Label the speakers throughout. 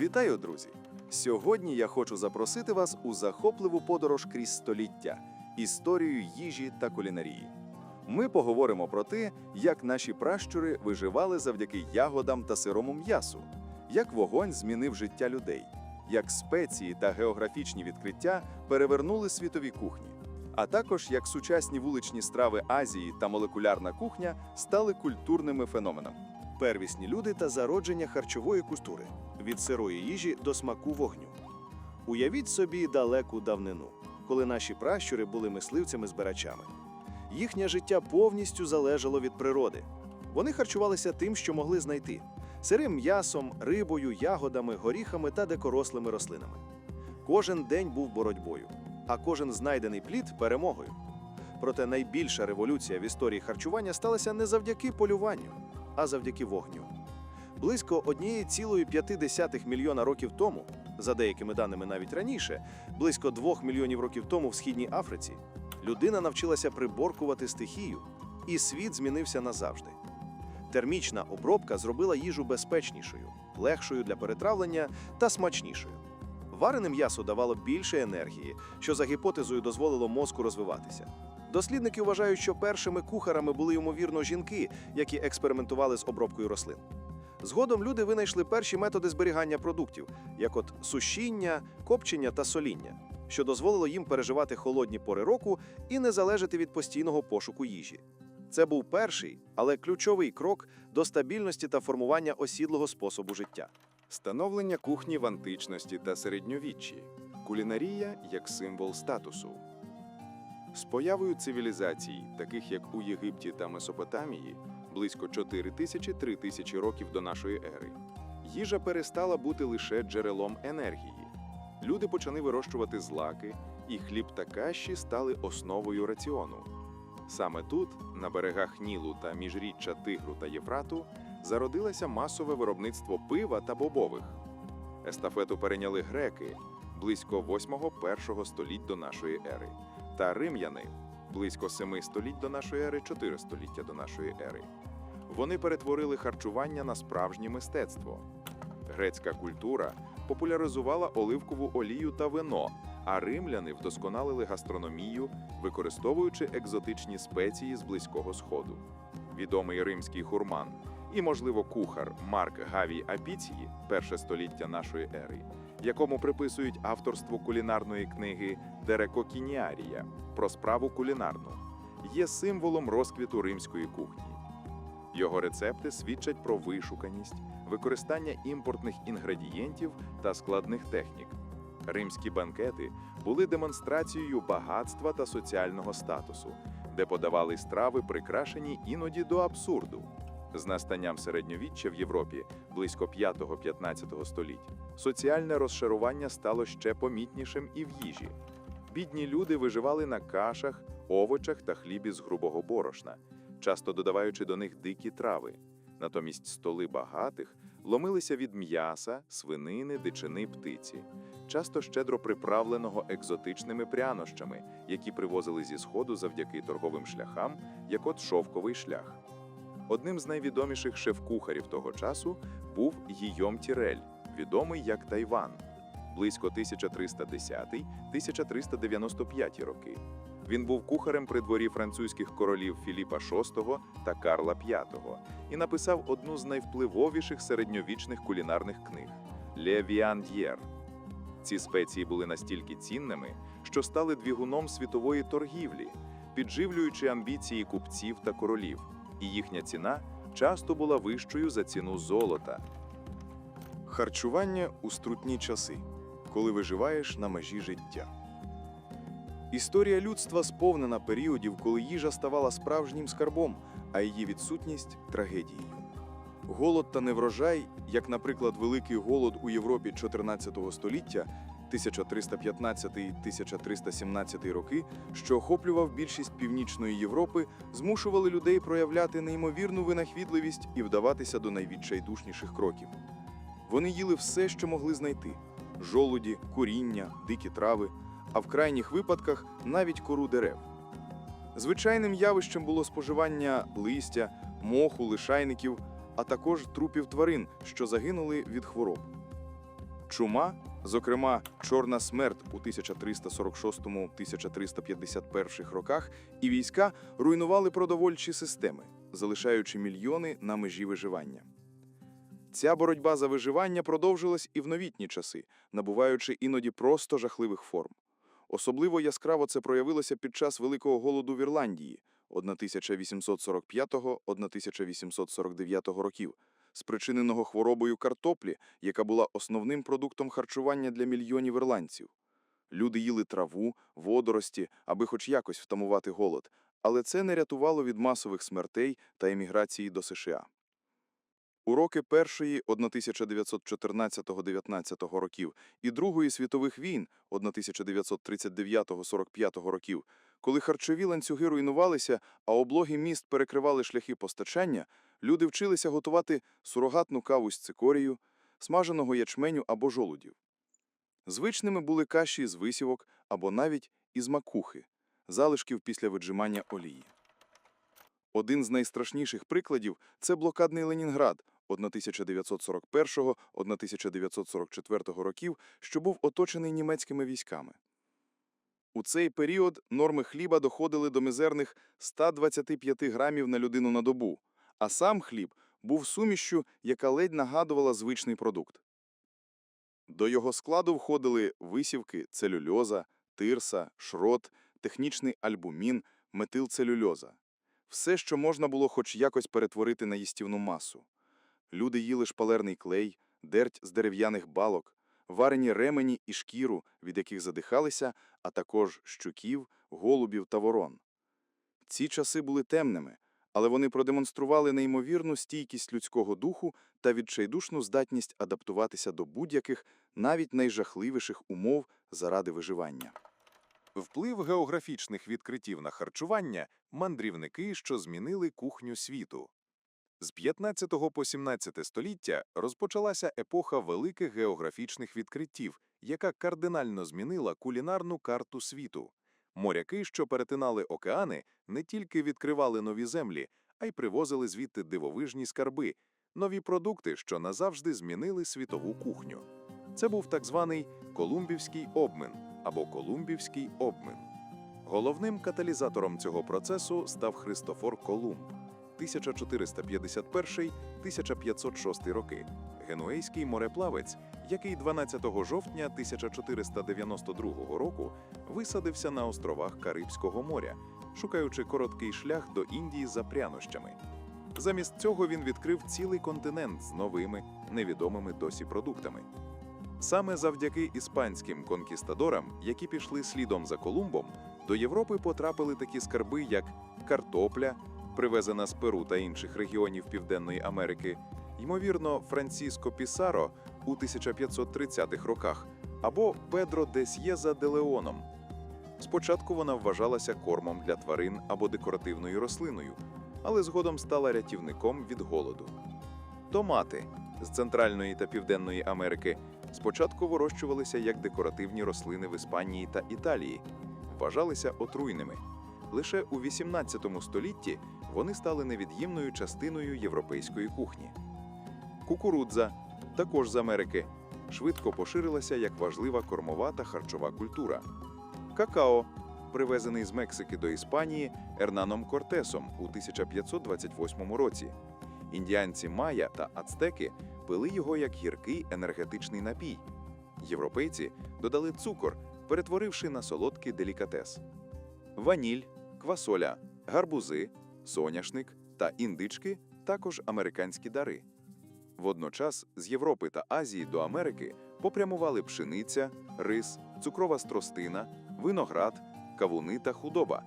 Speaker 1: Вітаю, друзі! Сьогодні я хочу запросити вас у захопливу подорож крізь століття, історію їжі та кулінарії. Ми поговоримо про те, як наші пращури виживали завдяки ягодам та сирому м'ясу, як вогонь змінив життя людей, як спеції та географічні відкриття перевернули світові кухні, а також як сучасні вуличні страви Азії та молекулярна кухня стали культурними феноменами.
Speaker 2: Первісні люди та зародження харчової культури від сирої їжі до смаку вогню. Уявіть собі далеку давнину, коли наші пращури були мисливцями-збирачами. Їхнє життя повністю залежало від природи. Вони харчувалися тим, що могли знайти: сирим м'ясом, рибою, ягодами, горіхами та дикорослими рослинами. Кожен день був боротьбою, а кожен знайдений плід перемогою. Проте найбільша революція в історії харчування сталася не завдяки полюванню, а завдяки вогню. Близько 1,5 мільйона років тому, за деякими даними навіть раніше, близько 2 мільйонів років тому в східній Африці, людина навчилася приборкувати стихію, і світ змінився назавжди. Термічна обробка зробила їжу безпечнішою, легшою для перетравлення та смачнішою. Варене м'ясо давало більше енергії, що за гіпотезою дозволило мозку розвиватися. Дослідники вважають, що першими кухарами були ймовірно жінки, які експериментували з обробкою рослин. Згодом люди винайшли перші методи зберігання продуктів, як от сушіння, копчення та соління, що дозволило їм переживати холодні пори року і не залежати від постійного пошуку їжі. Це був перший, але ключовий крок до стабільності та формування осідлого способу життя.
Speaker 1: Становлення кухні в античності та середньовіччі, кулінарія як символ статусу. З появою цивілізацій, таких як у Єгипті та Месопотамії, близько 4000-3000 років до нашої ери, їжа перестала бути лише джерелом енергії. Люди почали вирощувати злаки, і хліб та каші стали основою раціону. Саме тут, на берегах Нілу та міжріччя Тигру та Єфрату, зародилося масове виробництво пива та бобових. Естафету перейняли греки близько 8-1 століть до нашої ери, та римляни близько 7 століть до нашої ери, 4 століття до нашої ери. Вони перетворили харчування на справжнє мистецтво. Грецька культура популяризувала оливкову олію та вино, а римляни вдосконалили гастрономію, використовуючи екзотичні спеції з Близького Сходу. Відомий римський хурман і, можливо, кухар Марк Гавій Апіції, перше століття нашої ери, якому приписують авторство кулінарної книги Дерекокініарія про справу кулінарну, є символом розквіту римської кухні. Його рецепти свідчать про вишуканість, використання імпортних інгредієнтів та складних технік. Римські банкети були демонстрацією багатства та соціального статусу, де подавали страви, прикрашені іноді до абсурду. З настанням середньовіччя в Європі близько 5-15 століть соціальне розшарування стало ще помітнішим і в їжі. Бідні люди виживали на кашах, овочах та хлібі з грубого борошна, часто додаваючи до них дикі трави. Натомість столи багатих ломилися від м'яса, свинини, дичини, птиці, часто щедро приправленого екзотичними прянощами, які привозили зі сходу завдяки торговим шляхам, як от шовковий шлях. Одним з найвідоміших шеф-кухарів того часу був Гійом Тірель, відомий як Тайван, близько 1310-1395 роки. Він був кухарем при дворі французьких королів Філіпа VI та Карла V і написав одну з найвпливовіших середньовічних кулінарних книг «Ле Віанд'єр». Ці спеції були настільки цінними, що стали двигуном світової торгівлі, підживлюючи амбіції купців та королів, і їхня ціна часто була вищою за ціну золота. Харчування у струтні часи, коли виживаєш на межі життя. Історія людства сповнена періодів, коли їжа ставала справжнім скарбом, а її відсутність трагедією. Голод та неврожай, як, наприклад, великий голод у Європі 14 століття 1315-1317 роки, що охоплював більшість північної Європи, змушували людей проявляти неймовірну винахідливість і вдаватися до найвідчайдушніших кроків. Вони їли все, що могли знайти: жолуді, куріння, дикі трави, а в крайніх випадках навіть кору дерев. Звичайним явищем було споживання листя, моху, лишайників, а також трупів тварин, що загинули від хвороб. Чума, зокрема, Чорна смерть у 1346-1351 роках, і війська руйнували продовольчі системи, залишаючи мільйони на межі виживання. Ця боротьба за виживання продовжилась і в новітні часи, набуваючи іноді просто жахливих форм. Особливо яскраво це проявилося під час Великого голоду в Ірландії 1845-1849 років, спричиненого хворобою картоплі, яка була основним продуктом харчування для мільйонів ірландців. Люди їли траву, водорості, аби хоч якось втамувати голод, але це не рятувало від масових смертей та еміграції до США. У роки Першої 1914-19 років і Другої світових війн 1939-45 років, коли харчові ланцюги руйнувалися, а облоги міст перекривали шляхи постачання, люди вчилися готувати сурогатну каву з цикорію, смаженого ячменю або жолудів. Звичними були каші з висівок або навіть із макухи, залишків після виджимання олії. Один з найстрашніших прикладів – це блокадний Ленінград 1941-1944 років, що був оточений німецькими військами. У цей період норми хліба доходили до мізерних 125 грамів на людину на добу, а сам хліб був сумішчю, яка ледь нагадувала звичний продукт. До його складу входили висівки целюльоза, тирса, шрот, технічний альбумін, метилцелюльоза. Все, що можна було хоч якось перетворити на їстівну масу. Люди їли шпалерний клей, дерть з дерев'яних балок, варені ремені і шкіру, від яких задихалися, а також щуків, голубів та ворон. Ці часи були темними, але вони продемонстрували неймовірну стійкість людського духу та відчайдушну здатність адаптуватися до будь-яких, навіть найжахливіших умов заради виживання.
Speaker 3: Вплив географічних відкриттів на харчування – мандрівники, що змінили кухню світу. З 15 по 17 століття розпочалася епоха великих географічних відкриттів, яка кардинально змінила кулінарну карту світу. Моряки, що перетинали океани, не тільки відкривали нові землі, а й привозили звідти дивовижні скарби, нові продукти, що назавжди змінили світову кухню. Це був так званий Колумбівський обмин або Колумбівський обмин. Головним каталізатором цього процесу став Христофор Колумб 1451-1506 роки, генуейський мореплавець, який 12 жовтня 1492 року висадився на островах Карибського моря, шукаючи короткий шлях до Індії за прянощами. Замість цього він відкрив цілий континент з новими, невідомими досі продуктами. Саме завдяки іспанським конкістадорам, які пішли слідом за Колумбом, до Європи потрапили такі скарби, як картопля, привезена з Перу та інших регіонів Південної Америки, ймовірно, Франциско Пісаро у 1530-х роках, або Педро де Сьєза де Леоном. Спочатку вона вважалася кормом для тварин або декоративною рослиною, але згодом стала рятівником від голоду. Томати з Центральної та Південної Америки спочатку вирощувалися як декоративні рослини в Іспанії та Італії, вважалися отруйними. Лише у 18 столітті вони стали невід'ємною частиною європейської кухні. Кукурудза, також з Америки, швидко поширилася як важлива кормова та харчова культура. Какао, привезений з Мексики до Іспанії Ернаном Кортесом у 1528 році. Індіанці Майя та Ацтеки пили його як гіркий енергетичний напій. Європейці додали цукор, перетворивши на солодкий делікатес. Ваніль, квасоля, гарбузи, соняшник та індички також американські дари. Водночас з Європи та Азії до Америки попрямували пшениця, рис, цукрова стростина, виноград, кавуни та худоба,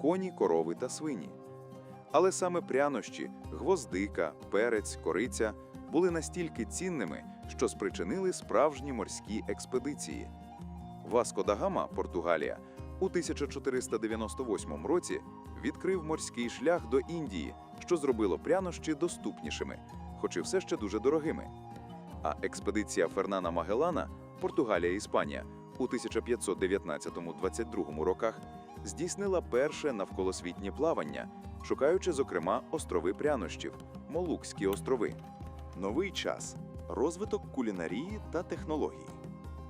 Speaker 3: коні, корови та свині. Але саме прянощі, гвоздика, перець, кориця були настільки цінними, що спричинили справжні морські експедиції. Васко да Гама, Португалія, у 1498 році відкрив морський шлях до Індії, що зробило прянощі доступнішими, хоч і все ще дуже дорогими. А експедиція Фернана Магеллана, Португалія Іспанія, у 1519-22 роках здійснила перше навколосвітнє плавання, шукаючи, зокрема, острови прянощів Молукські острови.
Speaker 1: Новий час.
Speaker 3: розвиток кулінарії та технологій.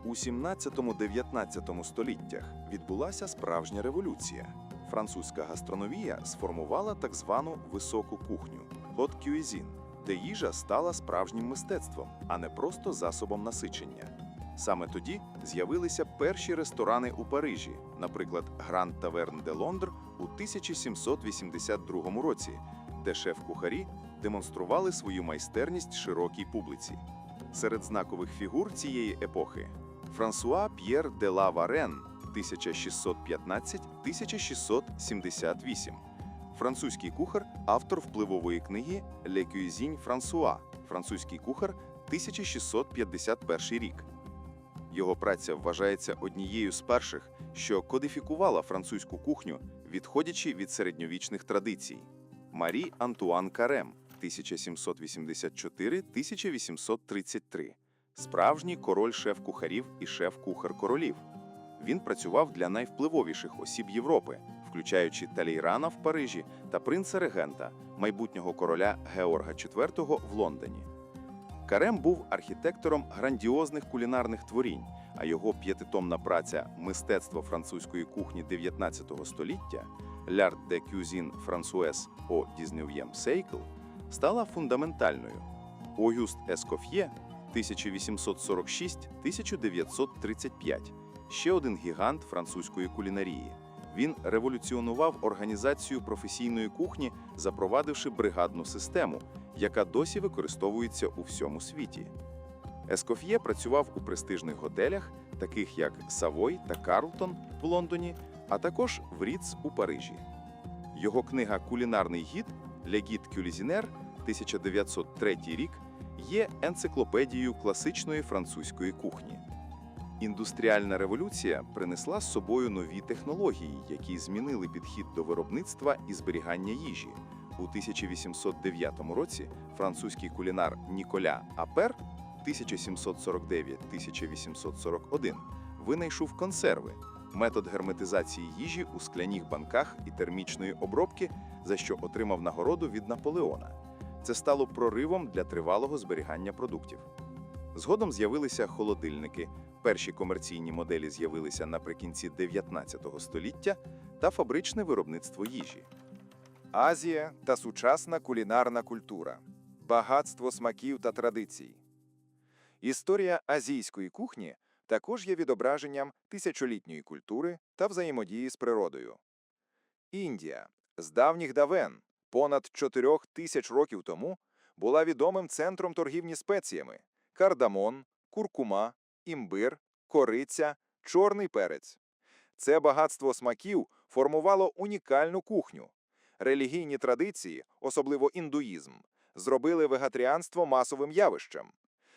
Speaker 3: У 17-19 століттях відбулася справжня революція. Французька гастрономія сформувала так звану високу кухню haute cuisine, де їжа стала справжнім мистецтвом, а не просто засобом насичення. Саме тоді з'явилися перші ресторани у Парижі, наприклад, Гранд Таверн де Лондр у 1782 році, де шеф-кухарі демонстрували свою майстерність широкій публіці. Серед знакових фігур цієї епохи Франсуа П'єр де ла Варен 1615-1678, французький кухар, автор впливової книги «Le Cuisine François», французький кухар 1651 рік. Його праця вважається однією з перших, що кодифікувала французьку кухню, відходячи від середньовічних традицій. Марі Антуан Карем 1784-1833. Справжній король шеф-кухарів і шеф-кухар королів. Він працював для найвпливовіших осіб Європи, включаючи Талейрана в Парижі та принца регента, майбутнього короля Георга IV в Лондоні. Карем був архітектором грандіозних кулінарних творінь, а його п'ятитомна праця Мистецтво французької кухні 19 століття L'Art de Cuisine Françoise au 19e siècle стала фундаментальною. Огюст Ескоф'є 1846-1935 ще один гігант французької кулінарії. Він революціонував організацію професійної кухні, запровадивши бригадну систему, яка досі використовується у всьому світі. Ескоф'є працював у престижних готелях, таких як Савой та Карлтон в Лондоні, а також в Ріц у Парижі. Його книга Кулінарний гід Легіт Кюлізінер 1903 рік є енциклопедією класичної французької кухні. Індустріальна революція принесла з собою нові технології, які змінили підхід до виробництва і зберігання їжі. У 1809 році французький кулінар Ніколя Апер 1749-1841 винайшов консерви, метод герметизації їжі у скляних банках і термічної обробки, за що отримав нагороду від Наполеона. Це стало проривом для тривалого зберігання продуктів. Згодом з'явилися холодильники. Перші комерційні моделі з'явилися наприкінці 19 століття та фабричне виробництво їжі.
Speaker 4: Азія та сучасна кулінарна культура, багатство смаків та традицій. Історія азійської кухні також є відображенням тисячолітньої культури та взаємодії з природою. Індія з давніх давен, понад 4 тисяч років тому, була відомим центром торгівлі спеціями кардамон, куркума, імбир, кориця, чорний перець. Це багатство смаків формувало унікальну кухню. Релігійні традиції, особливо індуїзм, зробили вегетаріанство масовим явищем.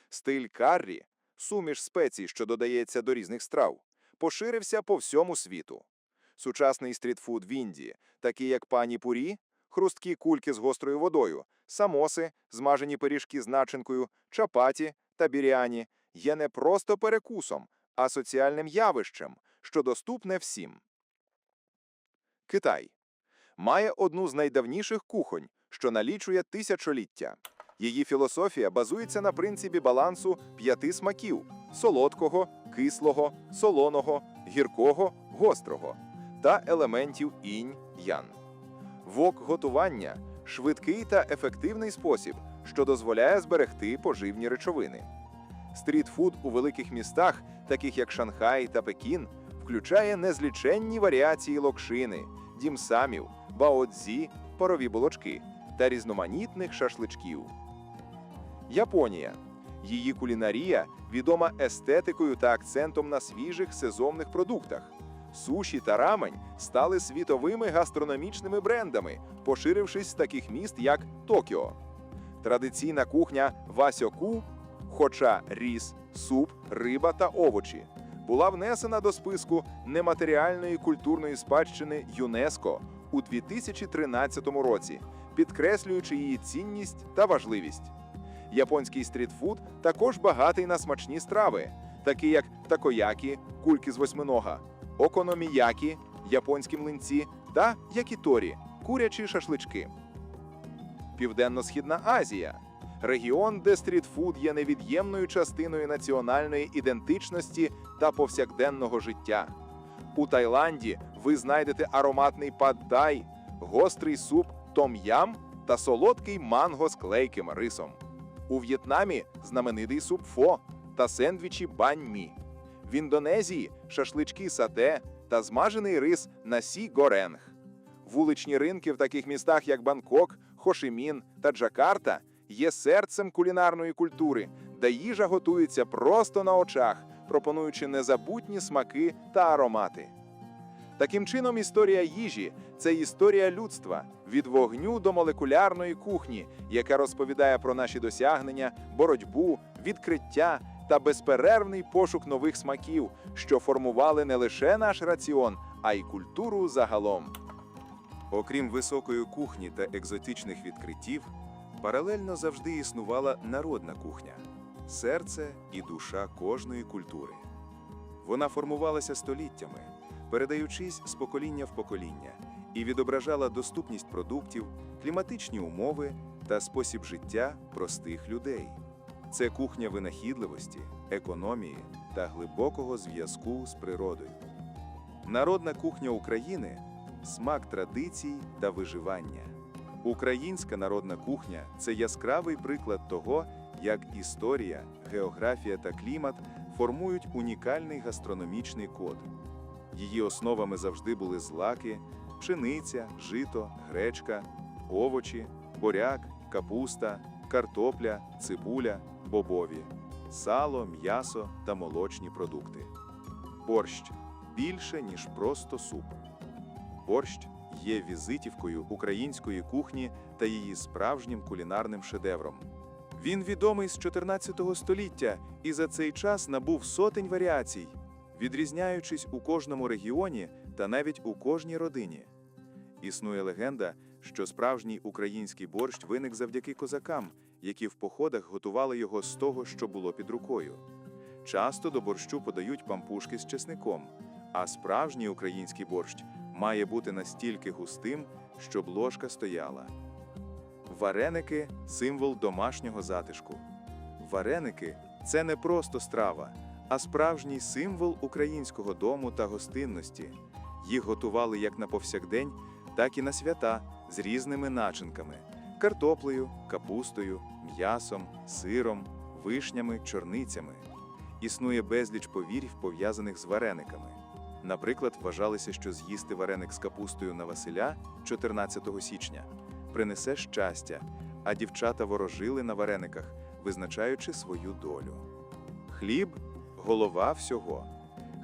Speaker 4: Стиль каррі, суміш спецій, що додається до різних страв, поширився по всьому світу. Сучасний стрітфуд в Індії, такий як пані-пурі, хрусткі кульки з гострою водою, самоси, змажені пиріжки з начинкою, чапаті та біріані, є не просто перекусом, а соціальним явищем, що доступне всім. Китай має одну з найдавніших кухонь, що налічує тисячоліття. Її філософія базується на принципі балансу п'яти смаків: солодкого, кислого, солоного, гіркого, гострого та елементів інь-ян. Вок готування швидкий та ефективний спосіб, що дозволяє зберегти поживні речовини. Стрітфуд у великих містах, таких як Шанхай та Пекін, включає незліченні варіації локшини, дімсамів, баодзі, парові булочки та різноманітних шашличків. Японія. Її кулінарія відома естетикою та акцентом на свіжих сезонних продуктах. Суші та рамень стали світовими гастрономічними брендами, поширившись з таких міст, як Токіо. Традиційна кухня васьоку, хоча ріс, суп, риба та овочі, була внесена до списку нематеріальної культурної спадщини ЮНЕСКО у 2013 році, підкреслюючи її цінність та важливість. Японський стрітфуд також багатий на смачні страви, такі як такоякі, кульки з восьминога, окономіякі, японські млинці та якіторі, курячі шашлички. Південно-східна Азія. Регіон, де стрітфуд є невід'ємною частиною національної ідентичності та повсякденного життя. У Таїланді ви знайдете ароматний пад-тай, гострий суп том-ям та солодкий манго з клейким рисом. У В'єтнамі знаменитий суп фо та сендвічі бань-мі. В Індонезії шашлички сате та змажений рис насі горенг. Вуличні ринки в таких містах, як Бангкок, Хошимін та Джакарта, є серцем кулінарної культури, де їжа готується просто на очах, пропонуючи незабутні смаки та аромати. Таким чином, історія їжі це історія людства від вогню до молекулярної кухні, яка розповідає про наші досягнення, боротьбу, відкриття та безперервний пошук нових смаків, що формували не лише наш раціон, а й культуру загалом.
Speaker 3: Окрім високої кухні та екзотичних відкриттів, паралельно завжди існувала народна кухня серце і душа кожної культури. Вона формувалася століттями, передаючись з покоління в покоління, і відображала доступність продуктів, кліматичні умови та спосіб життя простих людей. Це кухня винахідливості, економії та глибокого зв'язку з природою. Народна кухня України смак традицій та виживання. Українська народна кухня це яскравий приклад того, як історія, географія та клімат формують унікальний гастрономічний код. Її основами завжди були злаки, пшениця, жито, гречка, овочі, буряк, капуста, картопля, цибуля, бобові, сало, м'ясо та молочні продукти. Борщ більше, ніж просто суп. Борщ є візитівкою української кухні та її справжнім кулінарним шедевром. Він відомий з 14 століття і за цей час набув сотень варіацій, відрізняючись у кожному регіоні та навіть у кожній родині. Існує легенда, що справжній український борщ виник завдяки козакам, які в походах готували його з того, що було під рукою. Часто до борщу подають пампушки з чесником, а справжній український борщ має бути настільки густим, щоб ложка стояла. Вареники символ домашнього затишку. Вареники це не просто страва, а справжній символ українського дому та гостинності. Їх готували як на повсякдень, так і на свята з різними начинками: картоплею, капустою, м'ясом, сиром, вишнями, чорницями. Існує безліч повірів, пов'язаних з варениками. Наприклад, вважалося, що з'їсти вареник з капустою на Василя 14 січня принесе щастя, а дівчата ворожили на варениках, визначаючи свою долю. Хліб голова всього.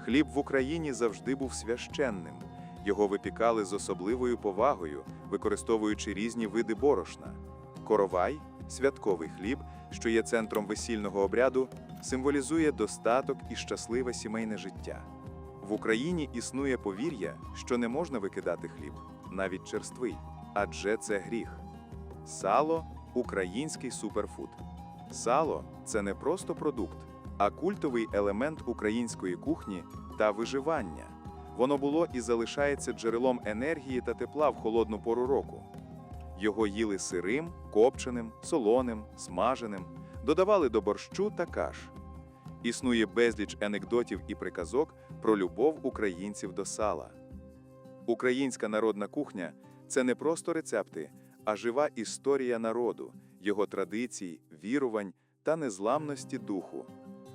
Speaker 3: Хліб в Україні завжди був священним. Його випікали з особливою повагою, використовуючи різні види борошна. Коровай святковий хліб, що є центром весільного обряду, символізує достаток і щасливе сімейне життя. В Україні існує повір'я, що не можна викидати хліб, навіть черствий, адже це гріх. Сало український суперфуд. Сало це не просто продукт, а культовий елемент української кухні та виживання. Воно було і залишається джерелом енергії та тепла в холодну пору року. Його їли сирим, копченим, солоним, смаженим, додавали до борщу та каш. Існує безліч анекдотів і приказок про любов українців до сала. Українська народна кухня це не просто рецепти, а жива історія народу, його традицій, вірувань та незламності духу.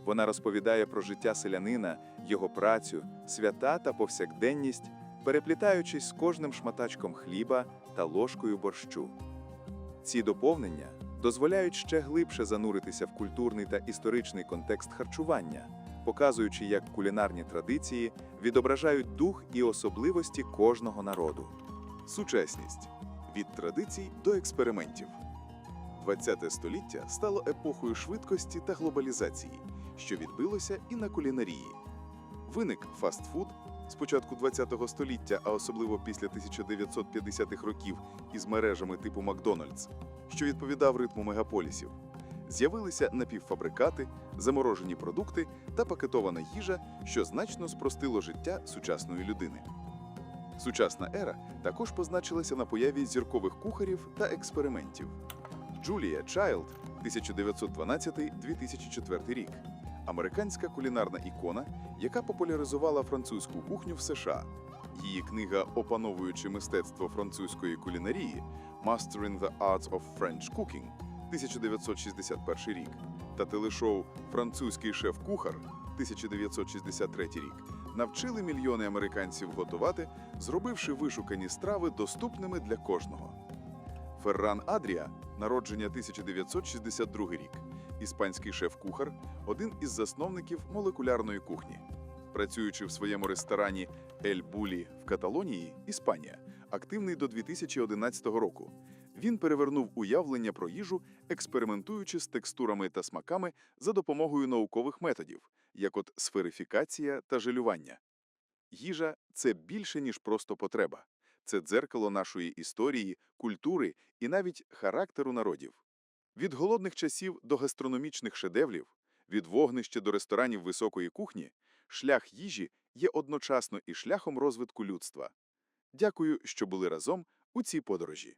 Speaker 3: Вона розповідає про життя селянина, його працю, свята та повсякденність, переплітаючись з кожним шматачком хліба та ложкою борщу. Ці доповнення дозволяють ще глибше зануритися в культурний та історичний контекст харчування, показуючи, як кулінарні традиції відображають дух і особливості кожного народу.
Speaker 1: Сучасність від традицій до експериментів. ХХ століття стало епохою швидкості та глобалізації, що відбилося і на кулінарії. Виник фастфуд з початку ХХ століття, а особливо після 1950-х років із мережами типу Макдональдс, що відповідав ритму мегаполісів. З'явилися напівфабрикати, заморожені продукти та пакетована їжа, що значно спростило життя сучасної людини. Сучасна ера також позначилася на появі зіркових кухарів та експериментів. Джулія Чайлд
Speaker 3: 1912-2004 рік. Американська кулінарна ікона, яка популяризувала французьку кухню в США. Її книга Опановуючи мистецтво французької кулінарії Mastering the Arts of French Cooking 1961 рік та телешоу Французький шеф-кухар 1963 рік навчили мільйони американців готувати, зробивши вишукані страви доступними для кожного. Ферран Адрія, народження 1962 рік, іспанський шеф-кухар, один із засновників молекулярної кухні. Працюючи в своєму ресторані Ель Булі в Каталонії, Іспанія, активний до 2011 року. Він перевернув уявлення про їжу, експериментуючи з текстурами та смаками за допомогою наукових методів, як от сферифікація та желювання. Їжа це більше, ніж просто потреба. Це дзеркало нашої історії, культури і навіть характеру народів. Від голодних часів до гастрономічних шедеврів, від вогнища до ресторанів високої кухні, шлях їжі є одночасно і шляхом розвитку людства. Дякую, що були разом у цій подорожі.